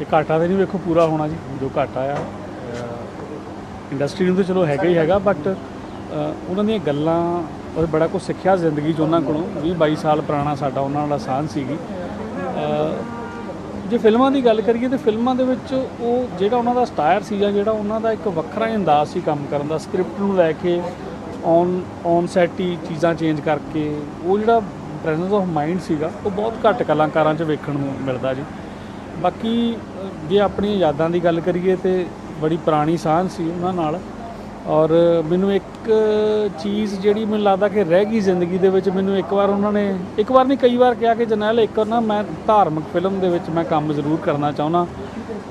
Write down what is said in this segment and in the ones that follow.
ਇਹ ਘਾਟਾ ਤਾਂ ਨਹੀਂ ਵੇਖੋ, ਪੂਰਾ ਹੋਣਾ ਜੀ, ਜੋ ਘਾਟਾ ਆ। ਇੰਡਸਟਰੀ ਨੂੰ ਤਾਂ ਚਲੋ ਹੈਗਾ ਹੀ ਹੈਗਾ ਬਟ ਉਹਨਾਂ ਦੀਆਂ ਗੱਲਾਂ ਔਰ ਬੜਾ ਕੁਝ ਸਿੱਖਿਆ ਜ਼ਿੰਦਗੀ 'ਚ ਉਹਨਾਂ ਕੋਲੋਂ 20 22 ਸਾਲ ਪੁਰਾਣਾ ਸਾਡਾ ਉਹਨਾਂ ਨਾਲ ਸਾਂਝ ਸੀਗੀ। ਜੇ ਫਿਲਮਾਂ ਦੀ ਗੱਲ ਕਰੀਏ ਤੇ ਫਿਲਮਾਂ ਦੇ ਵਿੱਚ ਉਹ ਜਿਹੜਾ ਉਹਨਾਂ ਦਾ ਸਟਾਇਰ ਸੀ ਜਾਂ ਜਿਹੜਾ ਉਹਨਾਂ ਦਾ ਇੱਕ ਵੱਖਰਾ ਹੀ ਅੰਦਾਜ਼ ਸੀ ਕੰਮ ਕਰਨ ਦਾ ਸਕ੍ਰਿਪਟ ਨੂੰ ਲੈ ਕੇ ਔਨ ਔਨ ਸੈਟ ਹੀ ਚੀਜ਼ਾਂ ਚੇਂਜ ਕਰਕੇ, ਉਹ ਜਿਹੜਾ ਪ੍ਰੈਜ਼ੈਂਸ ਆਫ ਮਾਈਂਡ ਸੀਗਾ, ਉਹ ਬਹੁਤ ਘੱਟ ਕਲਾਕਾਰਾਂ 'ਚ ਵੇਖਣ ਨੂੰ ਮਿਲਦਾ ਜੀ। ਬਾਕੀ ਜੇ ਆਪਣੀਆਂ ਯਾਦਾਂ ਦੀ ਗੱਲ ਕਰੀਏ ਤੇ ਬੜੀ ਪੁਰਾਣੀ ਸਾਂਝ ਸੀ ਉਹਨਾਂ ਨਾਲ। ਔਰ ਮੈਨੂੰ ਇੱਕ ਚੀਜ਼ ਜਿਹੜੀ ਮੈਨੂੰ ਲੱਗਦਾ ਕਿ ਰਹਿ ਗਈ ਜ਼ਿੰਦਗੀ ਦੇ ਵਿੱਚ, ਮੈਨੂੰ ਇੱਕ ਵਾਰ ਉਹਨਾਂ ਨੇ, ਇੱਕ ਵਾਰ ਨਹੀਂ, ਕਈ ਵਾਰ ਕਿਹਾ ਕਿ ਜਰਨੈਲ, ਇੱਕ ਵਾਰ ਨਾ ਮੈਂ ਧਾਰਮਿਕ ਫਿਲਮ ਦੇ ਵਿੱਚ ਮੈਂ ਕੰਮ ਜ਼ਰੂਰ ਕਰਨਾ ਚਾਹੁੰਦਾ।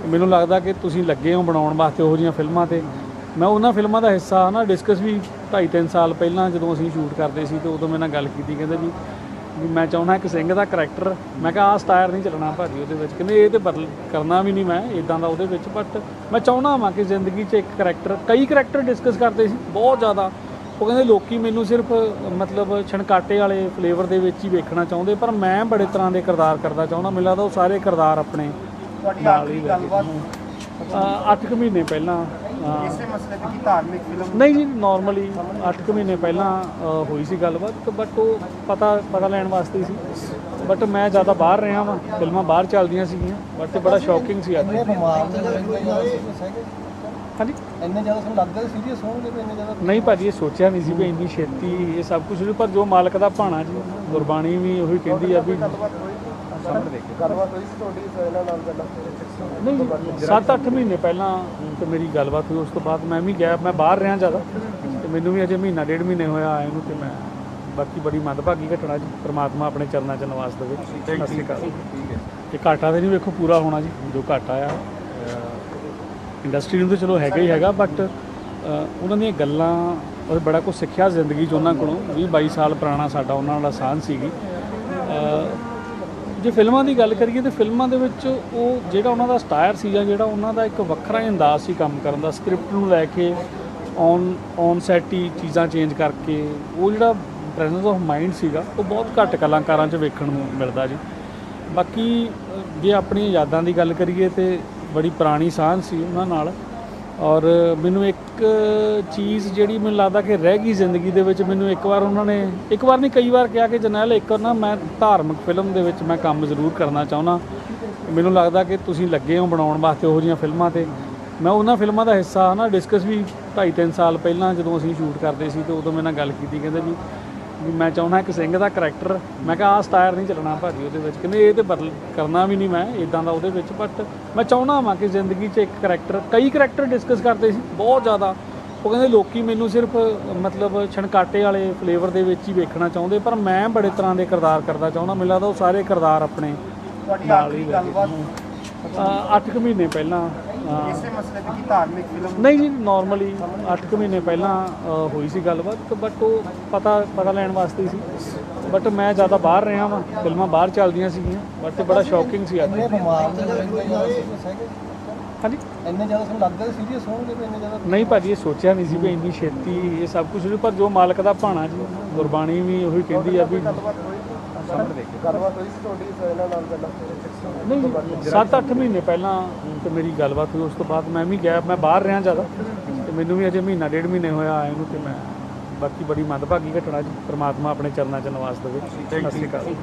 ਮੈਨੂੰ ਲੱਗਦਾ ਕਿ ਤੁਸੀਂ ਲੱਗੇ ਹੋ ਬਣਾਉਣ ਵਾਸਤੇ ਉਹੋ ਜਿਹੀਆਂ ਫਿਲਮਾਂ ਤੇ। ਮੈਂ ਉਹਨਾਂ ਫਿਲਮਾਂ ਦਾ ਹਿੱਸਾ ਨਾ ਡਿਸਕਸ ਵੀ 2.5 3 ਸਾਲ ਪਹਿਲਾਂ ਜਦੋਂ ਅਸੀਂ ਸ਼ੂਟ ਕਰਦੇ ਸੀ ਤੇ ਉਦੋਂ ਮੇਰੇ ਨਾਲ ਗੱਲ ਕੀਤੀ, ਕਹਿੰਦੇ ਵੀ ਵੀ ਮੈਂ ਚਾਹੁੰਦਾ ਇੱਕ ਸਿੰਘ ਦਾ ਕਰੈਕਟਰ ਮੈਂ ਕਿਹਾ ਆ ਸਟਾਇਰ ਨਹੀਂ ਚੱਲਣਾ ਭਾਜੀ ਉਹਦੇ ਵਿੱਚ। ਕਹਿੰਦੇ ਇਹ ਤੇ ਬਦਲ ਕਰਨਾ ਵੀ ਨਹੀਂ ਮੈਂ ਇਦਾਂ ਦਾ ਉਹਦੇ ਵਿੱਚ। ਬਟ ਮੈਂ ਚਾਹੁੰਦਾ ਵਾਂ ਕਿ ਜ਼ਿੰਦਗੀ 'ਚ ਇੱਕ ਕਰੈਕਟਰ ਕਈ ਕਰੈਕਟਰ ਡਿਸਕਸ ਕਰਦੇ ਸੀ ਬਹੁਤ ਜ਼ਿਆਦਾ। ਉਹ ਕਹਿੰਦੇ ਲੋਕੀ ਮੈਨੂੰ ਸਿਰਫ ਮਤਲਬ ਛਣਕਾਟੇ ਵਾਲੇ ਫਲੇਵਰ ਦੇ ਵਿੱਚ ਹੀ ਵੇਖਣਾ ਚਾਹੁੰਦੇ ਪਰ ਮੈਂ ਬੜੇ ਤਰ੍ਹਾਂ ਦੇ ਕਿਰਦਾਰ ਕਰਦਾ ਚਾਹੁੰਦਾ। ਮੈਨੂੰ ਲੱਗਦਾ ਉਹ ਸਾਰੇ ਕਿਰਦਾਰ ਆਪਣੇ ਤੁਹਾਡੀ ਆਖਰੀ ਗੱਲਬਾਤ 8 ਕੁ ਮਹੀਨੇ ਪਹਿਲਾਂ ਇਸੇ ਮਸਲੇ ਤੇ ਕੀ ਧਾਰਮਿਕ ਫਿਲਮ? ਨਹੀਂ ਜੀ ਨਾਰਮਲੀ 8 ਕੁ ਮਹੀਨੇ ਪਹਿਲਾਂ ਅ, ਹੋਈ ਸੀ ਗੱਲਬਾਤ ਬਟ ਉਹ ਪਤਾ ਪਤਾ ਲੈਣ ਵਾਸਤੇ ਹੀ ਸੀ। ਬਟ ਮੈਂ ਜ਼ਿਆਦਾ ਬਾਹਰ ਰਿਹਾ ਵਾਂ ਫਿਲਮਾਂ ਬਾਹਰ ਚੱਲਦੀਆਂ ਸੀਗੀਆਂ ਬਟ ਬੜਾ ਸ਼ੌਕਿੰਗ ਸੀ ਅੱਜ। ਇੰਨੇ ਬਿਮਾਰ ਨੇ ਇੰਨੇ ਜ਼ਿਆਦਾ ਸੀਰੀਅਸ ਹੈਗੇ? ਹਾਂਜੀ? ਇੰਨੇ ਜ਼ਿਆਦਾ ਤੁਹਾਨੂੰ ਲੱਗਦਾ ਸੀਰੀਅਸ ਹੋਣਗੇ ਵੀ ਇੰਨੇ ਜ਼ਿਆਦਾ? ਨਹੀਂ ਭਾਜੀ ਇਹ ਸੋਚਿਆ ਨਹੀਂ ਸੀ ਵੀ ਇੰਨੀ ਛੇਤੀ ਇਹ ਸਭ ਕੁਝ ਪਰ ਜੋ ਮਾਲਕ ਦਾ ਭਾਣਾ ਜੀ ਗੁਰਬਾਣੀ ਵੀ ਉਹੀ ਕਹਿੰਦੀ ਆ ਵੀ ਗੱਲਬਾਤ ਹੋਈ ਸੀ ਤੁਹਾਡੀ ਇਹਨਾਂ ਨਾਲ ਪਹਿਲਾਂ ਨਹੀਂ 7-8 ਮਹੀਨੇ ਪਹਿਲਾਂ ਤੇ ਮੇਰੀ ਗੱਲਬਾਤ ਹੋਈ ਉਸ ਤੋਂ ਬਾਅਦ ਮੈਂ ਵੀ ਗਿਆ ਮੈਂ ਬਾਹਰ ਰਿਹਾ ਜ਼ਿਆਦਾ। ਤੇ ਮੈਨੂੰ ਵੀ ਅਜੇ ਮਹੀਨਾ ਡੇਢ ਮਹੀਨੇ ਹੋਇਆ ਆਏ ਨੂੰ ਤੇ ਮੈਂ ਬਾਕੀ ਬੜੀ ਮੰਦਭਾਗੀ ਘਟਨਾ ਜੀ ਪ੍ਰਮਾਤਮਾ ਆਪਣੇ ਚਰਨਾਂ 'ਚ ਨਿਵਾਸ ਦੇਵੇ। ਸਤਿ ਸ਼੍ਰੀ ਅਕਾਲ। ਇਹ ਘਾਟਾ ਤਾਂ ਨਹੀਂ ਵੇਖੋ ਪੂਰਾ ਹੋਣਾ ਜੀ ਜੋ ਘਾਟਾ ਆ। ਇੰਡਸਟਰੀ ਨੂੰ ਤਾਂ ਚਲੋ ਹੈਗਾ ਹੀ ਹੈਗਾ ਬਟ ਉਹਨਾਂ ਦੀਆਂ ਗੱਲਾਂ ਔਰ ਬੜਾ ਕੁਝ ਸਿੱਖਿਆ ਜ਼ਿੰਦਗੀ 'ਚ ਉਹਨਾਂ ਕੋਲੋਂ 20 22 ਸਾਲ ਪੁਰਾਣਾ ਸਾਡਾ ਉਹਨਾਂ ਨਾਲ ਸਾਂਝ ਸੀਗੀ। ਜੇ ਫਿਲਮਾਂ ਦੀ ਗੱਲ ਕਰੀਏ ਤੇ ਫਿਲਮਾਂ ਦੇ ਵਿੱਚ ਉਹ ਜਿਹੜਾ ਉਹਨਾਂ ਦਾ ਸਟਾਇਰ ਸੀ ਜਾਂ ਜਿਹੜਾ ਉਹਨਾਂ ਦਾ ਇੱਕ ਵੱਖਰਾ ਹੀ ਅੰਦਾਜ਼ ਸੀ ਕੰਮ ਕਰਨ ਦਾ, ਸਕ੍ਰਿਪਟ ਨੂੰ ਲੈ ਕੇ ਔਨ ਔਨ ਸੈਟ ਹੀ ਚੀਜ਼ਾਂ ਚੇਂਜ ਕਰਕੇ, ਉਹ ਜਿਹੜਾ ਪ੍ਰੈਜ਼ੈਂਸ ਆਫ ਮਾਈਂਡ ਸੀਗਾ, ਉਹ ਬਹੁਤ ਘੱਟ ਕਲਾਕਾਰਾਂ 'ਚ ਵੇਖਣ ਨੂੰ ਮਿਲਦਾ ਜੀ। ਬਾਕੀ ਜੇ ਆਪਣੀਆਂ ਯਾਦਾਂ ਦੀ ਗੱਲ ਕਰੀਏ ਤੇ ਬੜੀ ਪੁਰਾਣੀ ਸਾਂਝ ਸੀ ਉਹਨਾਂ ਨਾਲ। ਔਰ ਮੈਨੂੰ ਇੱਕ ਚੀਜ਼ ਜਿਹੜੀ ਮੈਨੂੰ ਲੱਗਦਾ ਕਿ ਰਹਿ ਗਈ ਜ਼ਿੰਦਗੀ ਦੇ ਵਿੱਚ, ਮੈਨੂੰ ਇੱਕ ਵਾਰ ਉਹਨਾਂ ਨੇ, ਇੱਕ ਵਾਰ ਨਹੀਂ, ਕਈ ਵਾਰ ਕਿਹਾ ਕਿ ਜਰਨੈਲ, ਇੱਕ ਵਾਰ ਨਾ ਮੈਂ ਧਾਰਮਿਕ ਫਿਲਮ ਦੇ ਵਿੱਚ ਮੈਂ ਕੰਮ ਜ਼ਰੂਰ ਕਰਨਾ ਚਾਹੁੰਦਾ। ਮੈਨੂੰ ਲੱਗਦਾ ਕਿ ਤੁਸੀਂ ਲੱਗੇ ਹੋ ਬਣਾਉਣ ਵਾਸਤੇ ਉਹੋ ਜਿਹੀਆਂ ਫਿਲਮਾਂ ਤੇ। ਮੈਂ ਉਹਨਾਂ ਫਿਲਮਾਂ ਦਾ ਹਿੱਸਾ ਨਾ ਡਿਸਕਸ ਵੀ 2.5 3 ਸਾਲ ਪਹਿਲਾਂ ਜਦੋਂ ਅਸੀਂ ਸ਼ੂਟ ਕਰਦੇ ਸੀ ਤੇ ਉਦੋਂ ਮੇਰੇ ਨਾਲ ਗੱਲ ਕੀਤੀ, ਕਹਿੰਦੇ ਵੀ ਵੀ ਮੈਂ ਚਾਹੁੰਦਾ ਇੱਕ ਸਿੰਘ ਦਾ ਕਰੈਕਟਰ ਮੈਂ ਕਿਹਾ ਆ ਸਟਾਇਰ ਨਹੀਂ ਚੱਲਣਾ ਭਾਜੀ ਉਹਦੇ ਵਿੱਚ। ਕਹਿੰਦੇ ਇਹ ਤੇ ਬਦਲ ਕਰਨਾ ਵੀ ਨਹੀਂ ਮੈਂ ਇਦਾਂ ਦਾ ਉਹਦੇ ਵਿੱਚ। ਬਟ ਮੈਂ ਚਾਹੁੰਦਾ ਵਾਂ ਕਿ ਜ਼ਿੰਦਗੀ 'ਚ ਇੱਕ ਕਰੈਕਟਰ ਕਈ ਕਰੈਕਟਰ ਡਿਸਕਸ ਕਰਦੇ ਸੀ ਬਹੁਤ ਜ਼ਿਆਦਾ। ਉਹ ਕਹਿੰਦੇ ਲੋਕੀ ਮੈਨੂੰ ਸਿਰਫ ਮਤਲਬ ਛਣਕਾਟੇ ਵਾਲੇ ਫਲੇਵਰ ਦੇ ਵਿੱਚ ਹੀ ਵੇਖਣਾ ਚਾਹੁੰਦੇ ਪਰ ਮੈਂ ਬੜੇ ਤਰ੍ਹਾਂ ਦੇ ਕਿਰਦਾਰ ਕਰਦਾ ਚਾਹੁੰਦਾ। ਮੈਨੂੰ ਲੱਗਦਾ ਉਹ ਸਾਰੇ ਕਿਰਦਾਰ ਆਪਣੇ ਤੁਹਾਡੀ ਆਖਰੀ ਹੀ ਗੱਲਬਾਤ 8 ਕੁ ਮਹੀਨੇ ਪਹਿਲਾਂ ਇਸੇ ਮਸਲੇ ਤੇ ਕੀ ਧਾਰਮਿਕ ਫਿਲਮ ਨਹੀਂ ਜੀ ਨਾਰਮਲੀ 8 ਕੁ ਮਹੀਨੇ ਪਹਿਲਾਂ ਹੋਈ ਸੀ ਗੱਲਬਾਤ ਬਟ ਉਹ ਪਤਾ ਪਤਾ ਲੈਣ ਵਾਸਤੇ ਸੀ। ਬਟ ਮੈਂ ਜ਼ਿਆਦਾ ਬਾਹਰ ਰਿਹਾ ਵਾਂ ਫਿਲਮਾਂ ਬਾਹਰ ਚੱਲਦੀਆਂ ਸੀਗੀਆਂ ਬਟ ਬੜਾ ਸ਼ੌਕਿੰਗ ਸੀ ਅੱਜ। ਹਾਂਜੀ? ਇੰਨੇ ਜ਼ਿਆਦਾ ਤੁਹਾਨੂੰ ਲੱਗਦਾ ਸੀਰੀਅਸ ਹੋਣਗੇ ਵੀ ਇੰਨੇ ਜ਼ਿਆਦਾ ਨਹੀਂ ਭਾਜੀ ਇਹ ਸੋਚਿਆ ਨਹੀਂ ਸੀ ਵੀ ਇੰਨੀ ਛੇਤੀ ਇਹ ਸਭ ਕੁਝ ਪਰ ਜੋ ਮਾਲਕ ਦਾ ਭਾਣਾ ਜੀ ਗੁਰਬਾਣੀ ਵੀ ਉਹੀ ਕਹਿੰਦੀ ਆ ਵੀ ਸਾਹਮਣੇ ਦੇਖੋ ਗੱਲਬਾਤ ਹੋਈ ਸੀ ਤੁਹਾਡੀ ਇਹਨਾਂ ਨਾਲ ਪਹਿਲਾਂ ਨਹੀਂ 7-8 ਮਹੀਨੇ ਪਹਿਲਾਂ ਤੇ ਮੇਰੀ ਗੱਲਬਾਤ ਹੋਈ ਉਸ ਤੋਂ ਬਾਅਦ ਮੈਂ ਵੀ ਗਿਆ ਮੈਂ ਬਾਹਰ ਰਿਹਾ ਜ਼ਿਆਦਾ। ਤੇ ਮੈਨੂੰ ਵੀ ਅਜੇ ਮਹੀਨਾ ਡੇਢ ਮਹੀਨੇ ਹੋਇਆ ਆਏ ਨੂੰ ਤੇ ਮੈਂ ਬਾਕੀ ਬੜੀ ਮੰਦਭਾਗੀ ਘਟਨਾ ਜੀ ਪ੍ਰਮਾਤਮਾ ਆਪਣੇ ਚਰਨਾਂ 'ਚ ਨਿਵਾਸ ਦੇਵੇ। ਸਤਿ ਸ਼੍ਰੀ ਅਕਾਲ।